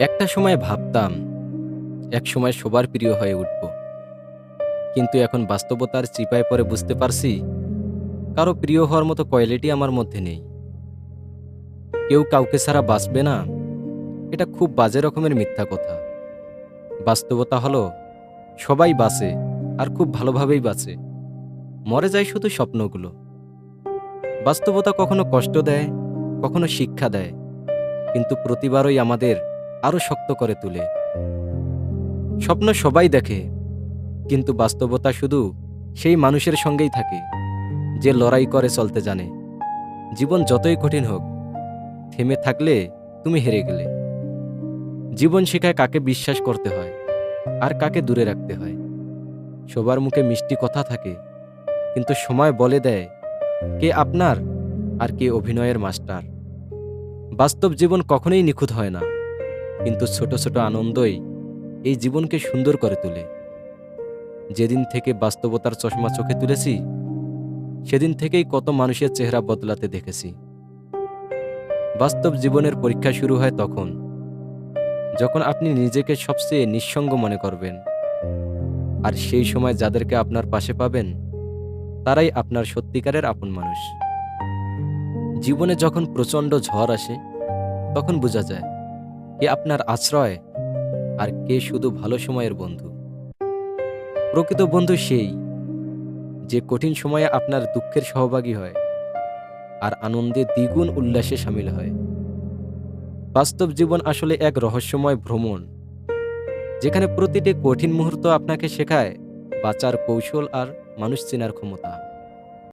একটা সময় ভাবতাম, এক সময় সবার প্রিয় হয়ে উঠব। কিন্তু এখন বাস্তবতার চিপায় পরে বুঝতে পারছি, কারও প্রিয় হওয়ার মতো কোয়ালিটি আমার মধ্যে নেই। কেউ কাউকে ছাড়া বাঁচবে না, এটা খুব বাজে রকমের মিথ্যা কথা। বাস্তবতা হলো, সবাই বাঁচে আর খুব ভালোভাবেই বাঁচে। মরে যায় শুধু স্বপ্নগুলো। বাস্তবতা কখনো কষ্ট দেয়, কখনো শিক্ষা দেয়, কিন্তু প্রতিবারই আমাদের আরও শক্ত করে তোলে। স্বপ্ন সবাই দেখে, কিন্তু বাস্তবতা শুধু সেই মানুষের সঙ্গেই থাকে, যে লড়াই করে চলতে জানে। জীবন যতই কঠিন হোক, থেমে থাকলে তুমি হেরে গেলে। জীবন শেখায় কাকে বিশ্বাস করতে হয়, আর কাকে দূরে রাখতে হয়। সবার মুখে মিষ্টি কথা থাকে, কিন্তু সময় বলে দেয় কে আপনার আর কে অভিনয়ের মাস্টার। বাস্তব জীবন কখনোই নিখুঁত হয় না। কিন্তু ছোট ছোট আনন্দই এই জীবনকে সুন্দর করে তোলে। যেদিন থেকে বাস্তবতার চশমা চোখে তুলেছি, সেদিন থেকেই কত মানুষের চেহারা বদলাতে দেখেছি। বাস্তব জীবনের পরীক্ষা শুরু হয় তখন, যখন আপনি নিজেকে সবচেয়ে নিঃসঙ্গ মনে করবেন। আর সেই সময় যাদেরকে আপনার পাশে পাবেন, তারাই আপনার সত্যিকারের আপন মানুষ। জীবনে যখন প্রচণ্ড ঝড় আসে, তখন বোঝা যায় কে আপনার আশ্রয় আর কে শুধু ভালো সময়ের বন্ধু? প্রকৃত বন্ধু সেই যে কঠিন সময়ে আপনার দুঃখের সহভাগী হয় আর আনন্দে দ্বিগুণ উল্লাসে সামিল হয়। বাস্তব জীবন আসলে এক রহস্যময় ভ্রমণ, যেখানে প্রতিটি কঠিন মুহূর্ত আপনাকে শেখায় বাঁচার কৌশল আর মানুষ চেনার ক্ষমতা।